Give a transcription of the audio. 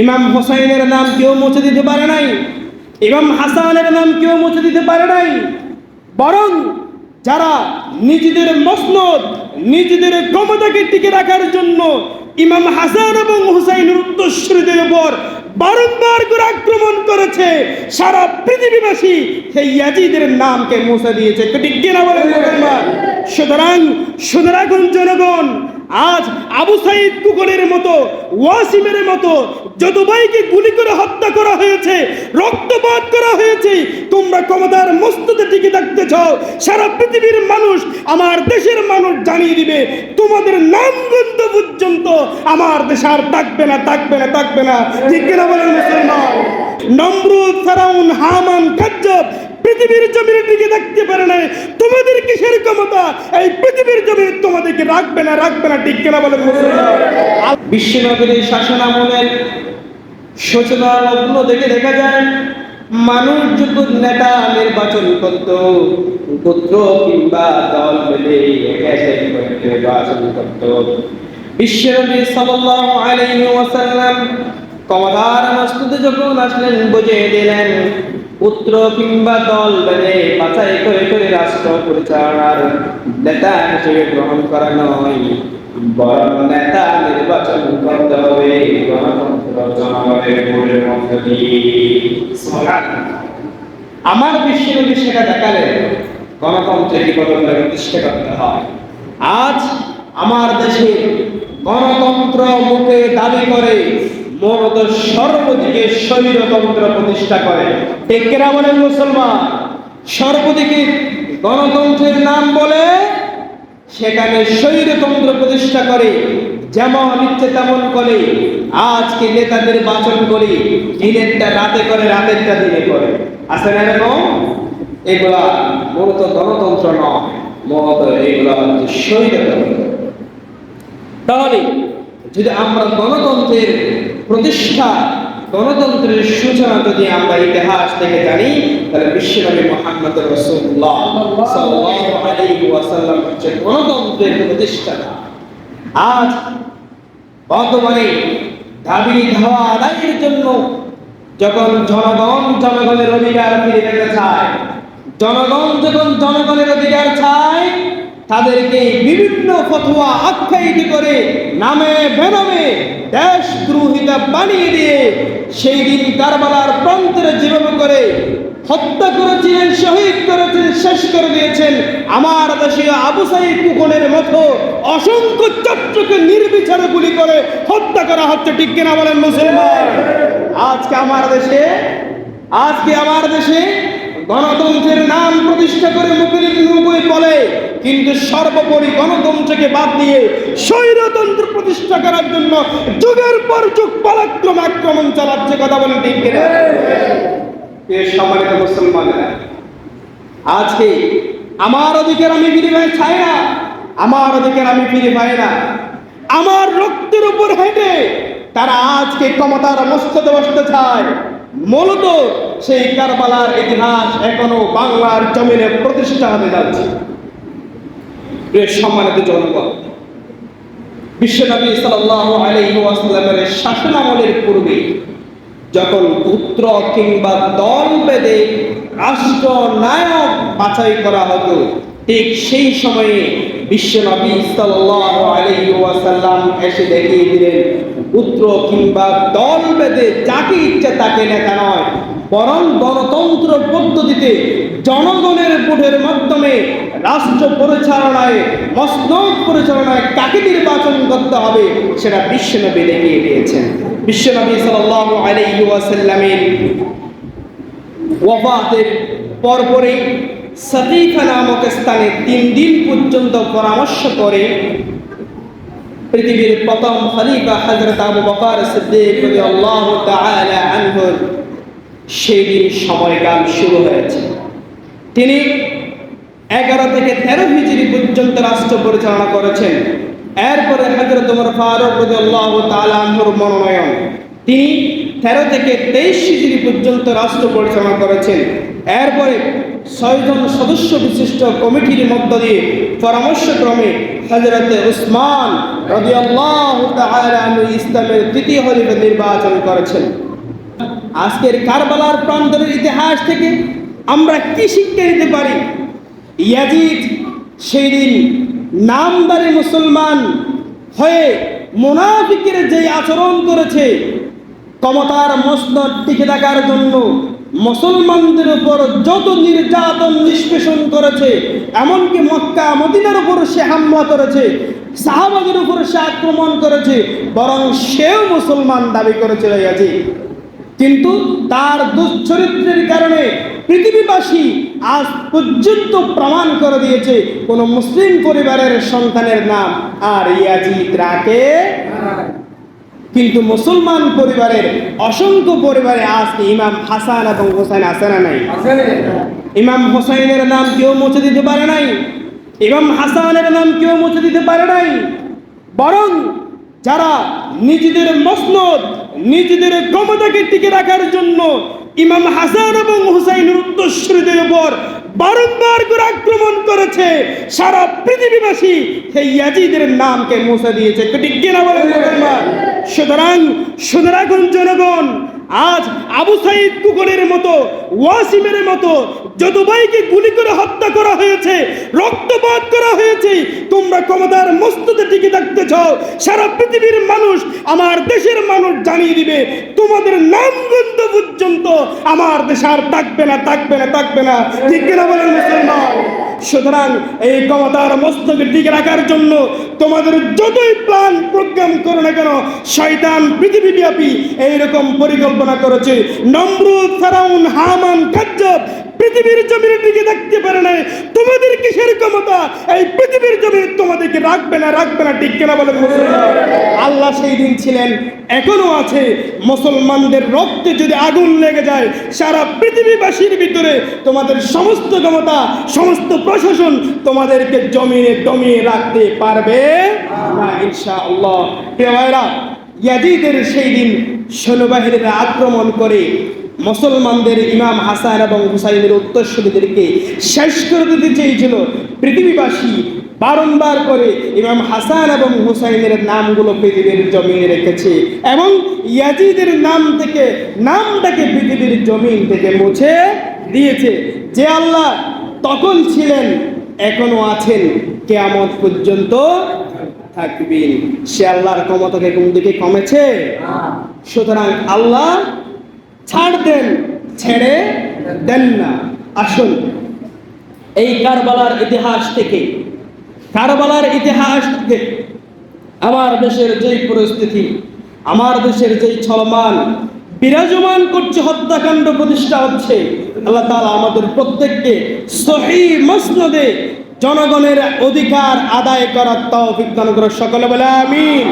ইমাম হোসাইনের নাম কেউ মুছে দিতে পারে নাই, ইমাম হাসানের নাম কেউ মুছে দিতে পারে নাই, বরং যারা নিজেদের মসনদ, নিজেদের ক্ষমতাকে টিকে রাখার জন্য ইমাম হাসান এবং হুসাইনের উত্তরসূরিদের উপর বারংবার করে আক্রমণ করেছে, সারা পৃথিবীবাসী সেই ইয়াজিদের নামকে মুছে দিয়েছে। ঠিক কিনা মুসলমান? সুতরাং সুতরাং জনগণ, আজ আবু সাইদ কুকুরের মতো, ওয়াসিমের মতো যত ভাইকে গুলি করে হত্যা করা হয়েছে, রক্তপাত করা হয়েছে, তোমরা ক্ষমতার মস্ততে টিকে থাকতে চাও, সারা পৃথিবীর মানুষ, আমার দেশের মানুষ জানিয়ে দিবে, তোমাদের নাম গন্ধ পর্যন্ত আমার দেশ আর থাকবে না থাকবে না থাকবে না। ঠিক কিনা বলেন মুসলমান? নমরুদ, ফেরাউন, হামান কাজ্জব পৃথিবীর জমিনে টিকে থাকতে পারে না তোমাদের কিসের ক্ষমতা? এই পৃথিবীর জমিনে তোমাদেরকে রাখবে না রাখবে না, ঠিক কিনা মুসলমান বিশ্বনগরীর শাসন আমলের সূচনা লগ্ন দেখে দেখা যায়, মানুষ যখন নেতা নির্বাচন করত পুত্র কিংবা দল মিলে নির্বাচন করত। বিশ্বনবী সাল্লাল্লাহু আলাইহি ওয়াসাল্লাম ক্ষমতার মস্তুতে যখন আসলেন, বুঝিয়ে দিলেন পুত্র কিংবা দল বেঁধে বাছাই করে করে রাষ্ট্র পরিচালনার নেতা হিসেবে গ্রহণ করা নয়। বরং নেতা নির্বাচন করতে হবে গণতন্ত্র জনগণের ভোটের মধ্য দিয়ে। আমার বিশ্বনবী সেটা দেখালেন গণতন্ত্রের গণতন্ত্র প্রতিষ্ঠা করতে হয়। আজ আমার দেশে গণতন্ত্র মুখে দাবি করে মূলত সর্বদিকে স্বৈরতন্ত্র প্রতিষ্ঠা করে। কিনা বলেন মুসলমান? সর্বদিকে গণতন্ত্রের নাম বলে সেখানে স্বৈরতন্ত্র প্রতিষ্ঠা করে। যেমন ইচ্ছে তেমন করে। আজকে নেতাদের বাচন করে, দিনেরটা রাতে করে, রাতেরটা দিনে করে। আছে না এরকম? এগুলা মূলত গণতন্ত্র নয়। মূলত এগুলা হচ্ছে স্বৈরতন্ত্র। তাহলে যদি আমরা গণতন্ত্রের প্রতিষ্ঠা গণতন্ত্রের সূচনা যদি আমরা ইতিহাস থেকে জানি, তাহলে বিশ্বনবী মোহাম্মদ রসুল্লাহ হচ্ছে গণতন্ত্রের প্রতিষ্ঠাতা। আজ বর্তমানে দাবি ধাওয়া আদায়ের জন্য যখন জনগণ জনগণের অধিকার ফিরে পেতে চায়, জনগণ যখন জনগণের অধিকার চায় তাদেরকে বিভিন্ন ফতোয়া আখ্যায়িত করে নামে বেনামে দেশদ্রোহিতা বানিয়ে দিয়ে সেই দিন কারবালার প্রান্তরে যেভাবে করে হত্যা করেছিলেন, শহীদ করেছেন শেষ করে দিয়েছেন। আমার দেশীয় আবু সাইদ কুকনের মতো অসংখ্য চত্রকে নির্বিচারে গুলি করে হত্যা করা হচ্ছে, ঠিক কিনা বলেন মুসলমান? আজকে আমার দেশে, আজকে আমার দেশে গণতন্ত্রের নাম প্রতিষ্ঠা করে মুখে বলে কিন্তু সর্বোপরি গণতন্ত্রকে বাদ দিয়ে স্বৈরতন্ত্র প্রতিষ্ঠা করার জন্য যুগের পর যুগ পালাক্রম আক্রমণ চালাচ্ছে কথা বলেন ঠিক সম্মানিত মুসলমানেরা, আজকে আমার অধিকার আমি ফিরে পাই চাই না। আমার অধিকার আমি ফিরে পাই না। আমার রক্তের উপর হেঁটে তারা আজকে ক্ষমতার মস্ততে বসতে চায়। মূলত সেই কারবালার ইতিহাস এখনও বাংলার জমিনে প্রতিষ্ঠা হতে যাচ্ছে। সম্মানিত জনগণ, বিশ্বনবী সাল্লাল্লাহু আলাইহি ওয়াসাল্লামের শাসনামলের পূর্বে যখন পুত্র কিংবা দল বেদে রাষ্ট্র নায়ক বাছাই করা হতো, ঠিক সেই সময়ে কিংবা দল ইচ্ছে তাকে নয়, বরং পদ্ধতিতে জনগণের ভোটের মাধ্যমে রাষ্ট্র পরিচালনায়, মসনদ পরিচালনায় কাকে নির্বাচন করতে হবে সেটা বিশ্বনবী দেখিয়ে দিয়েছেন। বিশ্বনবী সাল্লাল্লাহু আলাইহি ওয়াসাল্লামের ওয়াফাতের সাতিফা নামক স্থানে তিন দিন পর্যন্ত পরামর্শ করে পৃথিবীর প্রথম খলিফা হযরত আবু বকর সিদ্দিক তাআলা আনহুর সেই দিন সময়কাল শুরু হয়েছে। তিনি এগারো থেকে তেরো হিজড়ি পর্যন্ত রাষ্ট্র পরিচালনা করেছেন। এরপরে হজরত উমর ফারুক রাদিয়াল্লাহু তাআলা আনহুর মনোনয়ন। তিনি তেরো থেকে তেইশ হিজড়ি পর্যন্ত রাষ্ট্র পরিচালনা করেছেন। এরপরে ছয়জন সদস্য বিশিষ্ট কমিটির মধ্য দিয়ে পরামর্শক্রমে হজরতে উসমান ইসলামের তৃতীয় খলিফা নির্বাচন করেছেন। আজকের কারবালার প্রান্তরের ইতিহাস থেকে আমরা কি শিক্ষা নিতে পারি? ইয়াজিদ সেই দিন নামদারি মুসলমান হয়ে মোনাফিকের যে আচরণ করেছে, ক্ষমতার মসনদ টিকে থাকার জন্য মুসলমানদের উপর যত নির্যাতন, নিষ্পেষণ করেছে, এমনকি মক্কা, মদিনার উপর সে হামলা করেছে, সাহাবাদের উপর সে আক্রমণ করেছে, বরং সেও মুসলমান দাবি করেছিল ইয়াজিদ কিন্তু তার দুশ্চরিত্রের কারণে পৃথিবীবাসী আজ পর্যন্ত প্রমাণ করে দিয়েছে, কোন মুসলিম পরিবারের সন্তানের নাম আর ইয়াজিদ রাকে কিন্তু মুসলমান পরিবারের অসংখ্য পরিবারে আজকে ইমাম হাসান এবং হোসেন আছে না নাই? ইমাম হোসাইনের নাম কেউ মুছে দিতে পারে নাই? ইমাম হাসানের নাম কেউ মুছে দিতে পারে নাই? বরং যারা নিজেদের মসনদ নিজেদের ক্ষমতাকে টিকে রাখার জন্য ইমাম হাসান এবং হুসাইনের উত্তরসূরিদের উপর বারংবার করে আক্রমণ করেছে সারা পৃথিবীবাসী সেই ইয়াজিদের নামকে মুছে দিয়েছে। ঠিক কিনা মুসলমান সুতরাং সুতরাং জনগণ, আজ আবু সাইদ কুকুরের মতো, ওয়াসিমের মতো যত ভাইকে গুলি করে হত্যা করা হয়েছে, রক্তপাত করা হয়েছে, তোমরা ক্ষমতার মস্ততে টিকে থাকতে চাও, সারা পৃথিবীর মানুষ আমার দেশের মানুষ জানিয়ে দিবে, তোমাদের নাম গন্ধ পর্যন্ত আমার দেশ আর থাকবে না থাকবে না থাকবে না। ঠিক কিনা বলেন মুসলমান? সুতরাং এই ক্ষমতার মস্তকে টিকে রাখার জন্য তোমাদের যতই প্ল্যান প্রোগ্রাম করো না কেন, শয়তান পৃথিবীব্যাপী এইরকম পরিকল্পনা করেছে। নমরুদ, ফেরাউন, হামান, কাজ্জব পৃথিবীর জমিনে টিকে থাকতে পারে না তোমাদের কিসের ক্ষমতা? এই পৃথিবীর জমিনে তোমাদেরকে রাখবে না রাখবে না, ঠিক কেনা বলে আল্লাহ সেই দিন ছিলেন। এখনও আছে। মুসলমানদের রক্তে যদি আগুন লেগে যায়, সারা পৃথিবীবাসীর ভিতরে তোমাদের সমস্ত ক্ষমতা, সমস্ত প্রশাসন তোমাদেরকে জমিনে দমিয়ে রাখতে পারবে। ইয়াজিদের সেই দিন সৈন্যবাহিনীরা আক্রমণ করে মুসলমানদের ইমাম হাসান এবং হুসাইনের উত্তরসূরিদেরকে শেষ করে দিতে চেয়েছিল। পৃথিবীবাসী বারংবার করে ইমাম হাসান এবং হুসাইনের নামগুলো পৃথিবীর জমিনে রেখেছে এবং ইয়াজিদের নাম থেকে, নামটাকে পৃথিবীর জমিন থেকে মুছে দিয়েছে। যে আল্লাহ তখন ছিলেন, এখনও আছেন, কেয়ামত পর্যন্ত থাকবেন। সে আল্লাহর ক্ষমতাকে কোন দিকে কমেছে? সুতরাং আল্লাহ ছাড় দেন, ছেড়ে দেন না। আসুন, এই কারবালার ইতিহাস থেকে কারবালার ইতিহাস থেকে আমার দেশের যেই পরিস্থিতি, আমার দেশের যেই ছলমান বিরাজমান করছে হত্যাকাণ্ড প্রতিষ্ঠা হচ্ছে, আল্লাহ তালা আমাদের প্রত্যেককে সহি মসনদে জনগণের অধিকার আদায় করার তৌফিক দান করে সকলে বলে আমিন।